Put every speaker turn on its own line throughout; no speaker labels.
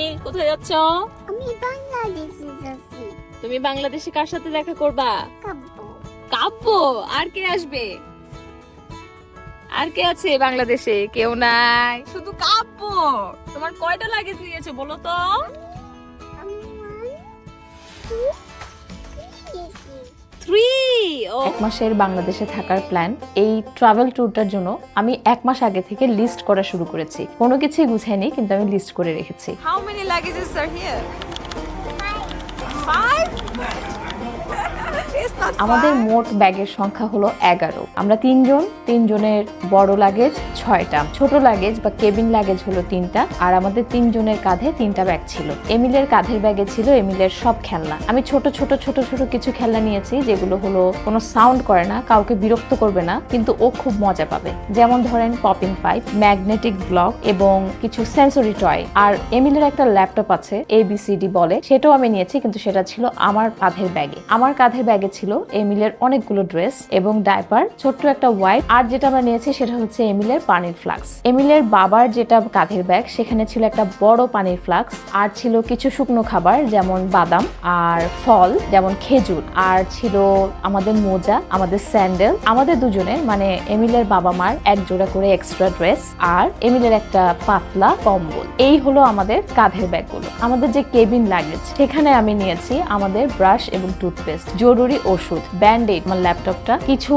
Emil কোথায় যাচ্ছ?
আমি বাংলাদেশে যাচ্ছি।
তুমি বাংলাদেশে কার সাথে দেখা করবা?
কাব্য।
কাব্য? আর কে আসবে? আর কে আছে বাংলাদেশে? কেউ নাই। শুধু কাব্য। তোমার কয়টা লাগেজ নিয়েছো বলো তো? থ্রি
এক মাসের বাংলাদেশে থাকার প্ল্যান এই ট্রাভেল ট্যুরটার জন্য আমি এক মাস আগে থেকে লিস্ট করা শুরু করেছি। কোনো কিছুই গুছাইনি কিন্তু আমি লিস্ট করে রেখেছি।
How many luggages R here five
আমাদের মোট ব্যাগের সংখ্যা হলো এগারো। আমরা তিনজন তিনজনের বড় লাগেজ ছয়টা। ছোট লাগেজ বা কেবিন লাগেজ হলো তিনটা, আর আমাদের তিনজনের কাঁধে তিনটা ব্যাগ ছিল। এমিলের কাঁধের ব্যাগে ছিল এমিলের সব খেলনা। আমি ছোট ছোট ছোট ছোট কিছু খেলনা নিয়েছি, যেগুলো হলো কোনো সাউন্ড করে না, কাউকে বিরক্ত করবে না, কিন্তু ও খুব মজা পাবে। যেমন ধরেন পপিং পাইপ ম্যাগনেটিক ব্লক এবং কিছু সেন্সরি টয় আর এমিলের একটা ল্যাপটপ আছে এবিসিডি বলে, সেটাও আমি নিয়েছি, কিন্তু সেটা ছিল আমার কাঁধের ব্যাগে আমার কাঁধের ব্যাগে ছিল এমিলের অনেকগুলো ড্রেস এবং ডাইপার ছোট্ট একটা ওয়াইপ আর যেটা আমরা নিয়েছি, সেটা হচ্ছে এমিলের পানির ফ্লাক্স। এমিলের বাবার যেটা কাঁধের ব্যাগ, সেখানে ছিল একটা বড় পানির ফ্লাক্স, আর ছিল কিছু শুকনো খাবার যেমন বাদাম আর ফল, যেমন খেজুর, আর ছিল আমাদের মোজা, আমাদের স্যান্ডেল। আমাদের দুজনের মানে এমিলের বাবা মার এক জোড়া করে এক্সট্রা ড্রেস আর এমিলের একটা পাতলা কম্বল। এই হলো আমাদের কাঁধের ব্যাগগুলো। আমাদের যে কেবিন লাগেজ সেখানে আমি নিয়েছি আমাদের ব্রাশ এবং টুথপেস্ট জরুরি ওষুধ ব্যান্ডেড আমার ল্যাপটপটা কিছু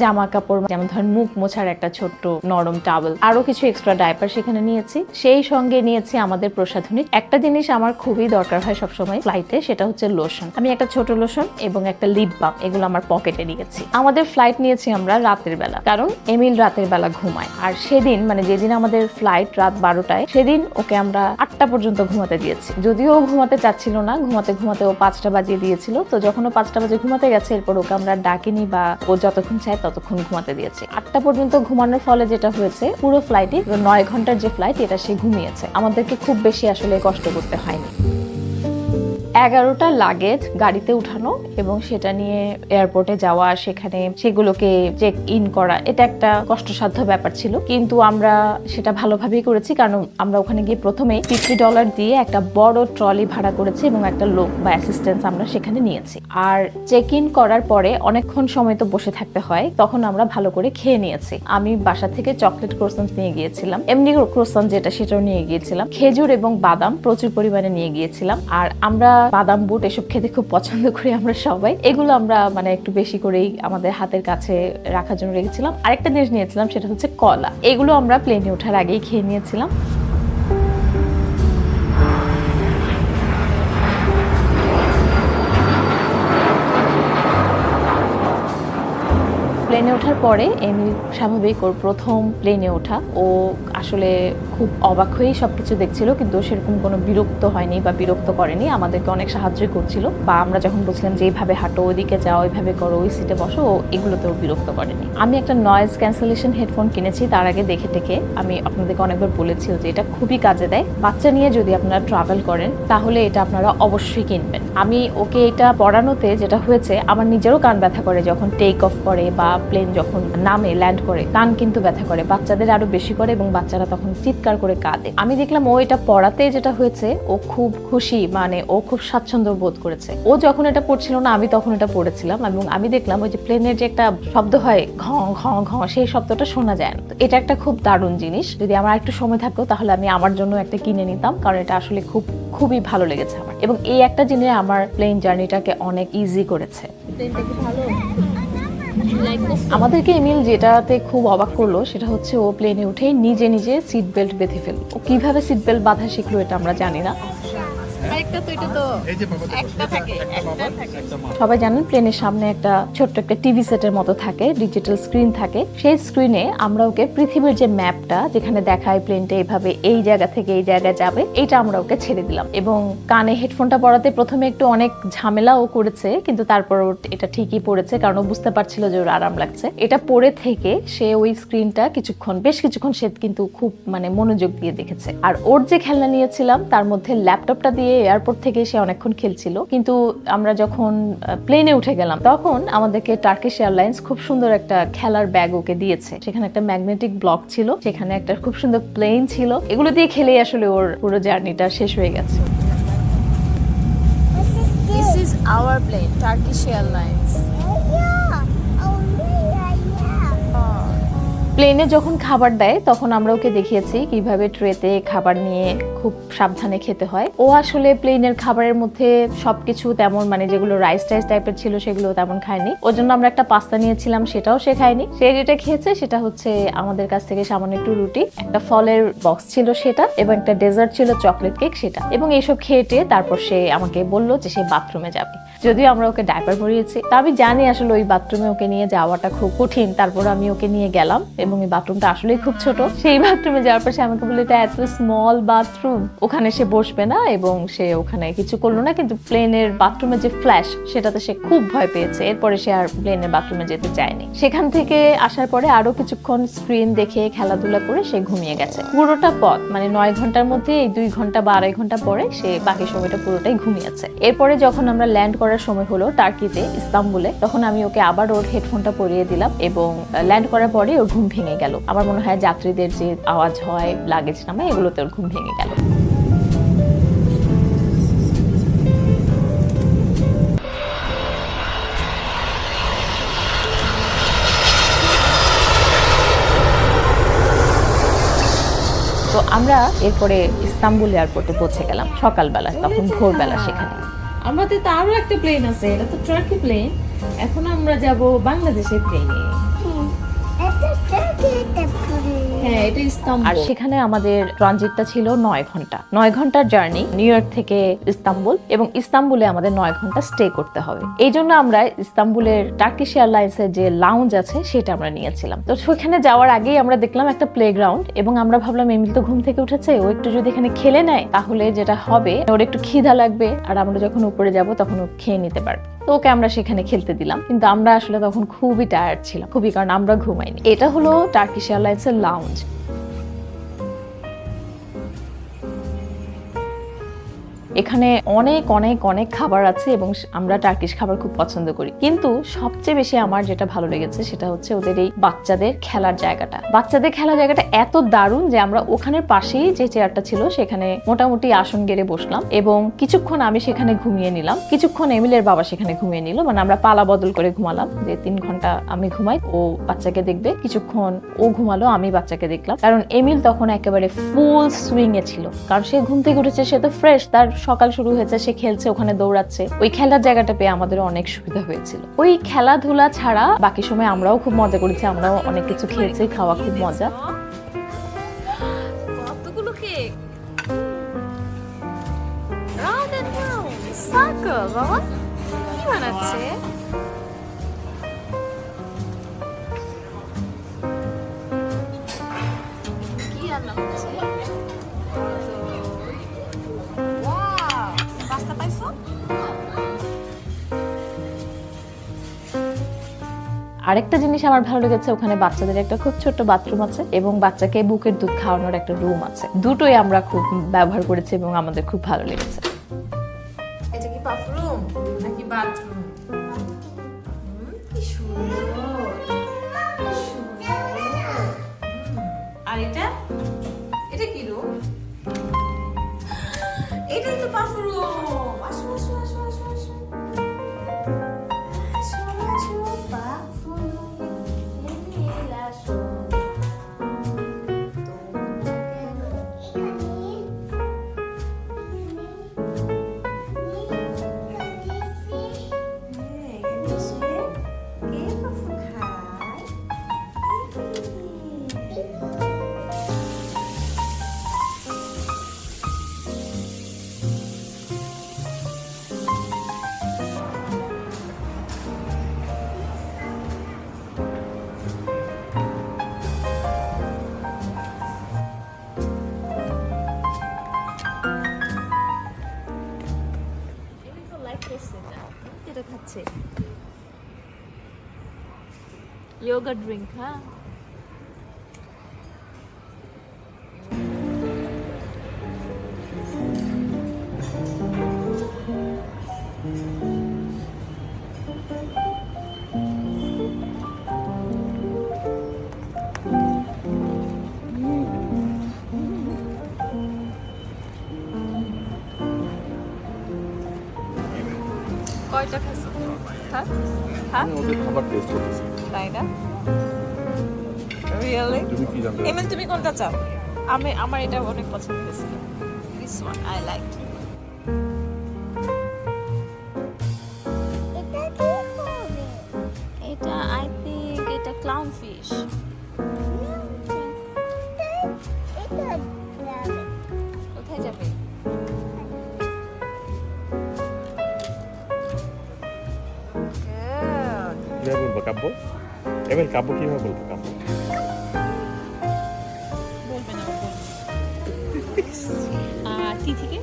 জামা কাপড় যেমন ধরেন মুখ মোছার একটা ছোট্ট নরম টাওয়েল আরও কিছু এক্সট্রা ডাইপার সেখানে নিয়েছি। সেই সঙ্গে নিয়েছি আমাদের প্রসাধনী। একটা জিনিস আমার খুবই দরকার হয় সবসময় ফ্লাইটে সেটা হচ্ছে লোশন আমি একটা ছোট লোশন এবং একটা লিপ বাম এগুলো আমার পকেটে নিয়েছি। আমাদের ফ্লাইট নিয়েছি আমরা রাতের বেলা। কারণ এমিল রাতের বেলা ঘুমায়। আর সেদিন মানে যেদিন আমাদের ফ্লাইট রাত বারোটায়, সেদিন ওকে আমরা আটটা পর্যন্ত ঘুমাতে দিয়েছি। যদিও ও ঘুমাতে চাচ্ছিল না, ঘুমাতে ঘুমাতে ও পাঁচটা বাজিয়ে দিয়েছিল। তো যখন ও পাঁচটা বাজে ঘুমাতে গেছে, এরপর ওকে আমরা ডাকিনি বা ও যতক্ষণ চায় ততক্ষণ ঘুমাতে দিয়েছি। আটটা পর্যন্ত ঘুমানোর ফলে যেটা হয়েছে, পুরো ফ্লাইটে নয় ঘণ্টার যে ফ্লাইট এটা সে ঘুমিয়েছে। আমাদেরকে খুব বেশি আসলে কষ্ট করতে হয়নি। এগারোটা লাগেজ গাড়িতে উঠানো এবং সেটা নিয়ে এয়ারপোর্টে যাওয়া, সেখানে সেগুলোকে চেক ইন করা, এটা একটা কষ্টসাধ্য ব্যাপার ছিল। কিন্তু আমরা সেটা ভালোভাবেই করেছি, কারণ আমরা ওখানে গিয়ে প্রথমে ফিফটি ডলার দিয়ে একটা বড় ট্রলি ভাড়া করেছি এবং একটা লোক বা অ্যাসিস্ট্যান্স আমরা সেখানে নিয়েছি। আর চেক ইন করার পরে অনেকক্ষণ সময় তো বসে থাকতে হয়, তখন আমরা ভালো করে খেয়ে নিয়েছি। আমি বাসা থেকে চকলেট ক্রোসেন্ট নিয়ে গিয়েছিলাম, এমনি ক্রোসেন্ট যেটা সেটাও নিয়ে গিয়েছিলাম। খেজুর এবং বাদাম প্রচুর পরিমাণে নিয়ে গিয়েছিলাম। আর আমরা বাদাম বুট এসব খেতে খুব পছন্দ করি আমরা সবাই। এগুলো আমরা মানে একটু বেশি করেই আমাদের হাতের কাছে রাখার জন্য রেখেছিলাম। আরেকটা জিনিস নিয়েছিলাম, সেটা হচ্ছে কলা। এগুলো আমরা প্লেনে ওঠার আগেই খেয়ে নিয়েছিলাম। প্লেনে ওঠার পরে এমিল স্বাভাবিক ওর প্রথম প্লেনে ওঠা। ও আসলে খুব অবাক হয়েই সবকিছু দেখছিল, কিন্তু সেরকম কোনো বিরক্ত হয়নি বা বিরক্ত করেনি। আমাদেরকে অনেক সাহায্যই করছিল বা আমরা যখন বলছিলাম যে, এইভাবে হাঁটো, ওইদিকে যাও ওইভাবে করো, ওই সিটে বসো, ও এগুলোতেও বিরক্ত করেনি। আমি একটা নয়েজ ক্যান্সেলেশন হেডফোন কিনেছি, তার আগে দেখে টেকে আমি আপনাদেরকে অনেকবার বলেছি যে, এটা খুবই কাজে দেয়। বাচ্চা নিয়ে যদি আপনারা ট্রাভেল করেন, তাহলে এটা আপনারা অবশ্যই কিনবেন। আমি ওকে এটা পড়ানোতে যেটা হয়েছে, আমার নিজেরও কান ব্যথা করে যখন টেক অফ করে বা প্লেন যখন নামে ল্যান্ড করে, কান কিন্তু ব্যথা করে, বাচ্চাদের আরও বেশি করে এবং বাচ্চারা তখন চিৎকার করে কাঁদে। আমি দেখলাম ও এটা পড়াতে যেটা হয়েছে, ও খুব খুশি মানে ও খুব স্বাচ্ছন্দ্য বোধ করেছে। ও যখন এটা পড়ছিল না, আমি তখন এটা পড়েছিলাম এবং আমি দেখলাম ওই যে প্লেনের যে একটা শব্দ হয়, ঘ ঘ ঘ, সেই শব্দটা শোনা যায় না। এটা একটা খুব দারুণ জিনিস। যদি আমার একটু সময় থাকতো, তাহলে আমি আমার জন্য একটা কিনে নিতাম, কারণ এটা আসলে খুব, খুবই ভালো লেগেছে আমার। এবং এই একটা জিনিস আমার প্লেন জার্নিটাকে অনেক ইজি করেছে। আমাদেরকে এমিল যেটাতে খুব অবাক করল, সেটা হচ্ছে ও প্লেনে উঠে নিজে নিজে সিট বেল্ট বেঁধে ফেলল। ও কীভাবে সিট বেল্ট বাঁধা শিখলো এটা আমরা জানি না। সবাই জানেন প্লেনের সামনে একটা ছোট্ট একটা টিভি সেটের মতো থাকে ডিজিটাল স্ক্রিন থাকে। সেই স্ক্রিনে আমরা ওকে পৃথিবীর যে ম্যাপটা যেখানে দেখায় প্লেনটা এইভাবে এই জায়গা থেকে এই জায়গায় যাবে এটা আমরা ওকে ছেড়ে দিলাম। এবং কানে হেডফোনটা পরাতে প্রথমে একটু অনেক ঝামেলাও করেছে কিন্তু তারপর এটা ঠিকই পড়েছে কারণ ও বুঝতে পারছিল যে ওর আরাম লাগছে। এটা পরে থেকে সে ওই স্ক্রিনটা কিছুক্ষণ বেশ কিছুক্ষণ সে কিন্তু খুব মানে মনোযোগ দিয়ে দেখেছে। আর ওর যে খেলনা নিয়েছিলাম তার মধ্যে ল্যাপটপটা দিয়ে দিয়ে এয়ারপোর্ট থেকে সে অনেকক্ষণ খেলছিল। কিন্তু আমরা যখন প্লেনে উঠে গেলাম তখন আমাদেরকে টার্কিশ এয়ারলাইন্স খুব সুন্দর একটা খেলার ব্যাগ ওকে দিয়েছে। সেখানে একটা ম্যাগনেটিক ব্লক ছিল সেখানে একটা খুব সুন্দর প্লেন ছিল। এগুলো দিয়ে খেলেই আসলে ওর পুরো জার্নিটা শেষ হয়ে গেছে।
This is
our
plane,
Turkish our plane Turkish Airlines
Yeah. Oh, yeah, yeah.
প্লেনে যখন খাবার দেয়, তখন আমরা ওকে দেখিয়েছি কীভাবে ট্রেতে খাবার নিয়ে খুব সাবধানে খেতে হয়। ও আসলে প্লেনের খাবারের মধ্যে সবকিছু তেমন মানে যেগুলো রাইস টাইস টাইপের ছিল সেগুলো তেমন খায়নি। ওর জন্য আমরা একটা পাস্তা নিয়েছিলাম, সেটাও সে খায়নি। সে যেটা খেয়েছে সেটা হচ্ছে আমাদের কাছ থেকে সামান্য একটু রুটি, একটা ফলের বক্স ছিল সেটা, এবং একটা ডেজার্ট ছিল চকলেট কেক সেটা। এবং এইসব খেয়ে তারপর সে আমাকে বলল যে সে বাথরুমে যাবে। যদিও আমরা ওকে ডাইপার পরিয়েছি, তা আমি জানি আসলে ওই বাথরুমে ওকে নিয়ে যাওয়াটা খুব কঠিন। তারপর আমি ওকে নিয়ে গেলাম এবং এই বাথরুমটা আসলেই খুব ছোট। সেই বাথরুমে যাওয়ার পর সে আমাকে বলল, এটা এত স্মল বাথরুম ওখানে সে বসবে না এবং সে ওখানে কিছু করল না, কিন্তু প্লেনের বাথরুমে যে ফ্ল্যাশ সেটাতে সে খুব ভয় পেয়েছে। এরপরে সে আর প্লেনের বাথরুমে যেতে চায়নি। সেখান থেকে আসার পরে আরও কিছুক্ষণ স্ক্রিন দেখে খেলাধুলা করে সে ঘুমিয়ে গেছে। পুরোটা পথ মানে নয় ঘণ্টার মধ্যে এই দুই ঘণ্টা বা আড়াই ঘণ্টা পরে সে বাকি সময়টা পুরোটাই ঘুমিয়েছে। এরপরে যখন আমরা ল্যান্ড করার সময় হলো টার্কিতে, ইস্তাম্বুলে। তখন আমি ওকে আবার ওর হেডফোনটা পরিয়ে দিলাম এবং ল্যান্ড করার পরে ওর ঘুম ভেঙে গেল। আমার মনে হয় যাত্রীদের যে আওয়াজ হয়, লাগেজ নামে, এগুলোতে ওর ঘুম ভেঙে গেল। তো আমরা এরপরে ইস্তাম্বুল এয়ারপোর্টে পৌঁছে গেলাম সকালবেলা, তখন ভোরবেলা সেখানে। আমাদের তো আরও একটা প্লেন আছে, এটা তো ট্রাকি প্লেন এখন আমরা যাব বাংলাদেশের প্লেনে হ্যাঁ এটা ইস্তাম্বুল। আর সেখানে আমাদের ট্রানজিটটা ছিল নয় ঘণ্টা। নয় ঘণ্টার জার্নি নিউ ইয়র্ক থেকে ইস্তাম্বুল এবং ইস্তাম্বুলে আমাদের নয় ঘণ্টা স্টে করতে হবে। এই জন্য আমরা ইস্তাম্বুলের টার্কিশ এয়ারলাইন্সের যে লাউঞ্জ আছে, সেটা আমরা নিয়েছিলাম। তো সেখানে যাওয়ার আগেই আমরা দেখলাম একটা প্লে গ্রাউন্ড এবং আমরা ভাবলাম, এমিল তো ঘুম থেকে উঠেছে, ও একটু যদি এখানে খেলে নেয়, তাহলে যেটা হবে, ওর একটু খিদা লাগবে, আর আমরা যখন উপরে যাব, তখন ও খেয়ে নিতে পারবে। তো ওকে আমরা সেখানে খেলতে দিলাম। কিন্তু আমরা আসলে তখন খুবই টায়ার্ড ছিলাম। খুবই, কারণ আমরা ঘুমাইনি। এটা হলো টার্কিশ এয়ারলাইন্সের লাউঞ্জ এখানে অনেক অনেক অনেক খাবার আছে এবং আমরা টার্কিশ খাবার খুব পছন্দ করি। কিন্তু সবচেয়ে বেশি আমার যেটা ভালো লেগেছে সেটা হচ্ছে ওদের এই বাচ্চাদের খেলার জায়গাটা। বাচ্চাদের খেলার জায়গাটা এত দারুণ যে আমরা ওখানের পাশেই যে চেয়ারটা ছিল সেখানে মোটামুটি আসন গেড়ে বসলাম এবং কিছুক্ষণ আমি সেখানে ঘুমিয়ে নিলাম। কিছুক্ষণ এমিলের বাবা সেখানে ঘুমিয়ে নিল। মানে আমরা পালা বদল করে ঘুমালাম। যে তিন ঘণ্টা আমি ঘুমাই, ও বাচ্চাকে দেখবে। কিছুক্ষণ ও ঘুমালো, আমি বাচ্চাকে দেখলাম। কারণ এমিল তখন একেবারে ফুল সুইং এ ছিল। কারণ সে ঘুম থেকে উঠেছে, সে তো ফ্রেশ তার সকাল শুরু হয়েছে, সে খেলছে, ওখানে দৌড়াচ্ছে। ওই খেলার জায়গাটা পেয়ে আমাদের অনেক সুবিধা হয়েছিল। ওই খেলাধুলা ছাড়া বাকি সময় আমরাও খুব মজা করেছি, আমরাও অনেক কিছু খেয়েছি, খাওয়া খুব মজা। আরেকটা জিনিস আমার ভালো লেগেছে, ওখানে বাচ্চাদের একটা খুব ছোট্ট বাথরুম আছে এবং বাচ্চাকে বুকের দুধ খাওয়ানোর একটা রুম আছে। দুটোই আমরা খুব ব্যবহার করেছি এবং আমাদের খুব ভালো লেগেছে।
এটা কি বাথরুম নাকি বাথরুম। আর এটা? Yoga drink হ্যাঁ হ্যাঁ?
ওদের খাবার টেস্ট করতেছি।
তাই না? রিয়েলি
তুমি কি জানতে
এমএল তুমি কোনটা চাও? আমি আমার এটা অনেক পছন্দ হয়েছিল দিস ওয়ান আই লাইক
এটা কি হবে
এটা আই থিংক এটা ক্লাউন ফিশ
কাব্য? এবার কাব্য কীভাবে বলব কাব্য?
তিথিকে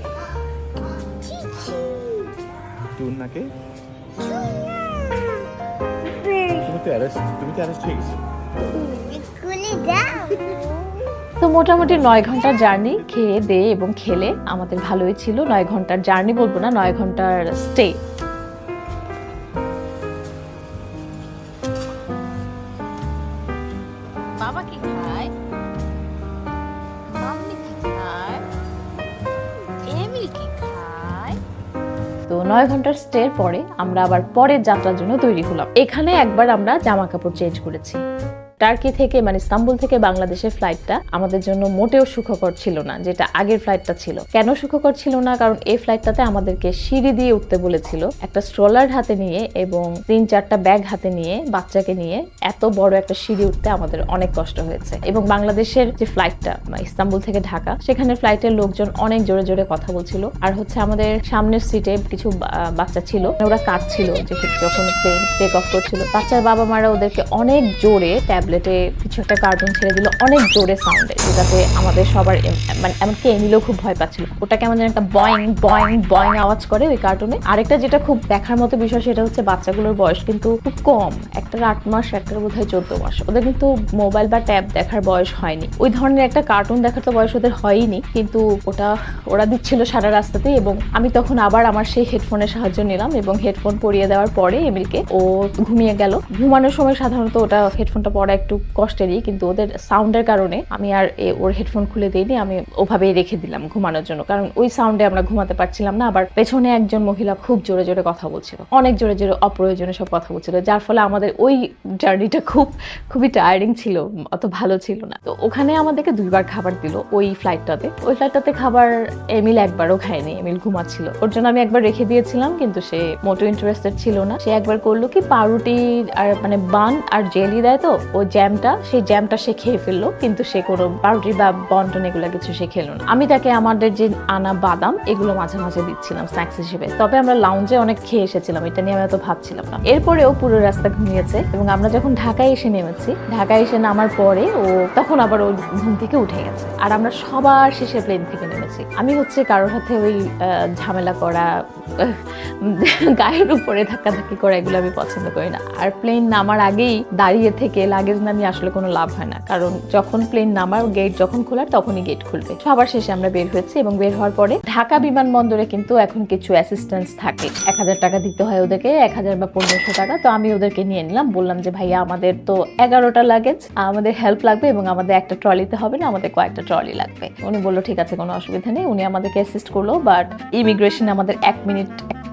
তুমি অ্যারেস্ট তুমি অ্যারেস্ট হয়ে গেছো।
তো মোটামুটি নয় ঘণ্টার জার্নি খেয়ে দে এবং খেলে। আমাদের ভালোই ছিল নয় ঘণ্টার জার্নি বলব না নয় ঘণ্টার স্টে নয় ঘণ্টার স্টের পরে আমরা আবার পরের যাত্রার জন্য তৈরি হলাম। এখানে একবার আমরা জামা কাপড় চেঞ্জ করেছি। টার্কি থেকে মানে ইস্তাম্বুল থেকে বাংলাদেশের ফ্লাইটটা আমাদের জন্য মোটেও সুখকর ছিল না, যেটা আগের ফ্লাইটটা ছিল। কেন সুখকর ছিল না? কারণ এই ফ্লাইটটাতে আমাদেরকে সিঁড়ি দিয়ে উঠতে বলেছিল, একটা স্ট্রলার হাতে নিয়ে এবং তিন চারটা ব্যাগ হাতে নিয়ে বাচ্চাকে নিয়ে এত বড় একটা সিঁড়ি উঠতে আমাদের অনেক কষ্ট হয়েছে। এবং বাংলাদেশের যে ফ্লাইটটা ইস্তাম্বুল থেকে ঢাকা সেখানে ফ্লাইটের লোকজন অনেক জোরে জোরে কথা বলছিল। আর হচ্ছে আমাদের সামনের সিটে কিছু বাচ্চা ছিল ওরা কাঁদছিল যে যখন প্লেন টেক অফ করছিল। বাচ্চার বাবা মারা ওদেরকে অনেক জোরে ট্যাবলেটে কিছু একটা কার্টুন ছেড়ে দিল, অনেক জোরে সাউন্ডে যেটাতে আমাদের সবার মানে এমনকি এমিলেও খুব ভয় পাচ্ছিল। ওটা কেমন যেন একটা বয়ং বয়ং বয়ং আওয়াজ করে ওই কার্টুনে আরেকটা যেটা খুব দেখার মতো বিষয়, সেটা হচ্ছে বাচ্চাগুলোর বয়স কিন্তু খুব কম একটার আট মাস, একটার বোধ হয় চোদ্দ মাস। ওদের কিন্তু মোবাইল বা ট্যাব দেখার বয়স হয়নি। ওই ধরনের একটা কার্টুন দেখার তো বয়স ওদের হয়নি কিন্তু ওটা, ওরা দিচ্ছিল সারা রাস্তাতেই এবং আমি তখন আবার আমার সেই হেডফোনের সাহায্য নিলাম এবং হেডফোন পরিয়ে দেওয়ার পরে এমিলকে ও ঘুমিয়ে গেল। ঘুমানোর সময় সাধারণত ওটা হেডফোনটা পরা একটু কষ্টেরই কিন্তু ওদের সাউন্ডের কারণে আমি আর ওর হেডফোন খুলে দিইনি, আমি ওভাবেই রেখে দিলাম ঘুমানোর জন্য। কারণ ওই সাউন্ডে আমরা ঘুমাতে পারছিলাম না, আবার পেছনে একজন মহিলা খুব জোরে জোরে কথা বলছিল। অনেক জোরে জোরে অপ্রয়োজনে সব কথা বলছিল, যার ফলে আমাদের ওই জার্নিটা খুব, খুবই টায়ারিং ছিল, অত ভালো ছিল না। তো ওখানে আমাদেরকে দুইবার খাবার দিল ওই ফ্লাইটটাতে ওই ফ্লাইটটাতে খাবার এমিল একবারও খায়নি এমিল ঘুমাচ্ছিল। ওর জন্য আমি একবার রেখে দিয়েছিলাম, কিন্তু সে মোটো ইন্টারেস্টেড ছিল না। সে একবার করল কি, পাউরুটি আর মানে বান আর জেলি দেয় তো, ওই জ্যামটা সেই জ্যামটা সে খেয়ে ফেলল, কিন্তু সে কোনো পাউরুটি বা বন্টন এগুলো কিছু সে খেলো না। আমি তাকে আমাদের যে আনা বাদাম, এগুলো মাঝে মাঝে দিচ্ছিলাম স্ন্যাক্স হিসেবে। তবে আমরা লাউঞ্জে অনেক খেয়ে এসেছিলাম, এটা নিয়ে আমি এত ভাবছিলাম না। এরপরেও পুরো রাস্তা ঘুমিয়েছে, এবং আমরা যখন ঢাকায় এসে নেমেছি, ঢাকায় এসে নামার পরে ও তখন আবার ও ঘুম থেকে উঠে গেছে। আর আমরা সবার শেষে প্লেন থেকে নেমেছি। আমি হচ্ছে কারোর সাথে ওই ঝামেলা করা, গায়ের উপরে ধাক্কাধাক্কি করা, এগুলো আমি পছন্দ করি না। আর প্লেন নামার আগেই দাঁড়িয়ে থেকে লাগেজ নামিয়ে আসলে কোনো লাভ হয় না। কারণ যখন প্লেন নামার গেট যখন খোলার তখনই গেট খুলবে। সবার শেষে আমরা বের হয়েছি এবং বের হওয়ার পরে ঢাকা বিমানবন্দরে কিন্তু এখন কিছু অ্যাসিস্ট্যান্স থাকে। এক হাজার টাকা দিতে হয় ওদেরকে, এক হাজার বা পনেরোশো টাকা। তো আমি ওদেরকে নিয়ে নিলাম, বললাম যে, ভাইয়া, আমাদের তো এগারোটা লাগেজ আমাদের হেল্প লাগবে এবং আমাদের একটা ট্রলিতে হবে না, আমাদের কয়েকটা ট্রলি লাগবে। উনি বলল, ঠিক আছে, কোনো অসুবিধা নেই। উনি আমাদেরকে অ্যাসিস্ট করল বাট ইমিগ্রেশন আমাদের এক মিনিট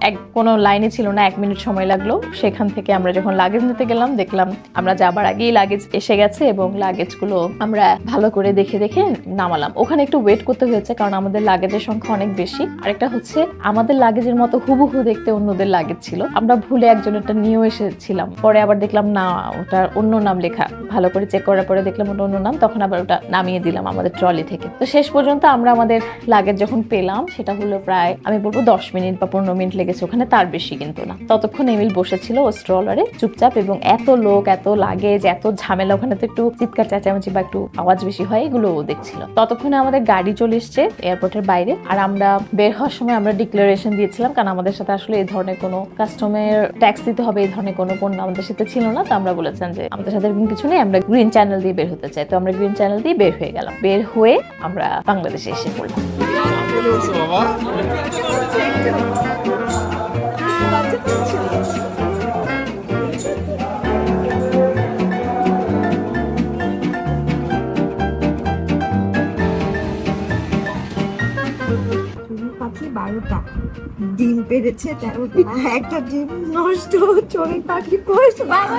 এক কোনো লাইনে ছিল না, এক মিনিট সময় লাগল। সেখান থেকে আমরা যখন লাগেজ নিতে গেলাম, দেখলাম আমরা যাবার আগেই লাগেজ এসে গেছে এবং লাগেজগুলো আমরা ভালো করে দেখে দেখে নামালাম। ওখানে একটু ওয়েট করতে হয়েছে কারণ আমাদের লাগেজের সংখ্যা অনেক বেশি। আরেকটা হচ্ছে, আমাদের লাগেজের মতো হুবহু দেখতে অন্যদের লাগেজ ছিল। আমরা ভুলে একজনেরটা নিয়েও এসেছিলাম। পরে আবার দেখলাম, না, ওটার অন্য নাম লেখা। ভালো করে চেক করার পরে দেখলাম ওটা অন্য নাম। তখন আবার ওটা নামিয়ে দিলাম আমাদের ট্রলি থেকে। তো শেষ পর্যন্ত আমরা আমাদের লাগেজ যখন পেলাম, সেটা হলো প্রায়, আমি বলব দশ মিনিট বা পনেরো মিনিট লেগেছে ওখানে, তার বেশি কিন্তু না। ততক্ষণ এমিল বসেছিল ও স্ট্রলারে চুপচাপ এবং এত লোক, এত লাগেজ, এত ঝামেলা, ওখানে তো একটু চিৎকার, চেঁচামেচি বা একটু আওয়াজ বেশি হয়, এগুলো দেখছিল। ততক্ষণে আমাদের গাড়ি চলে এসছে এয়ারপোর্টের বাইরে। আর আমরা বের হওয়ার সময় আমরা ডিক্লারেশন দিয়েছিলাম, কারণ আমাদের সাথে আসলে এই ধরনের কোনো কাস্টমের ট্যাক্স দিতে হবে এই ধরনের কোনো পণ্য আমাদের সাথে ছিল না। তো আমরা বলেছিলাম যে, আমাদের সাথে এরকম কিছু নেই, আমরা গ্রিন চ্যানেল দিয়ে বের হতে চাই। তো আমরা গ্রিন চ্যানেল দিয়ে বের হয়ে গেলাম। বের হয়ে আমরা বাংলাদেশে এসে পড়লাম।
পেরেছে তেরোটা একটা ডিম নষ্ট চড়ে পাখি পোষ বাবা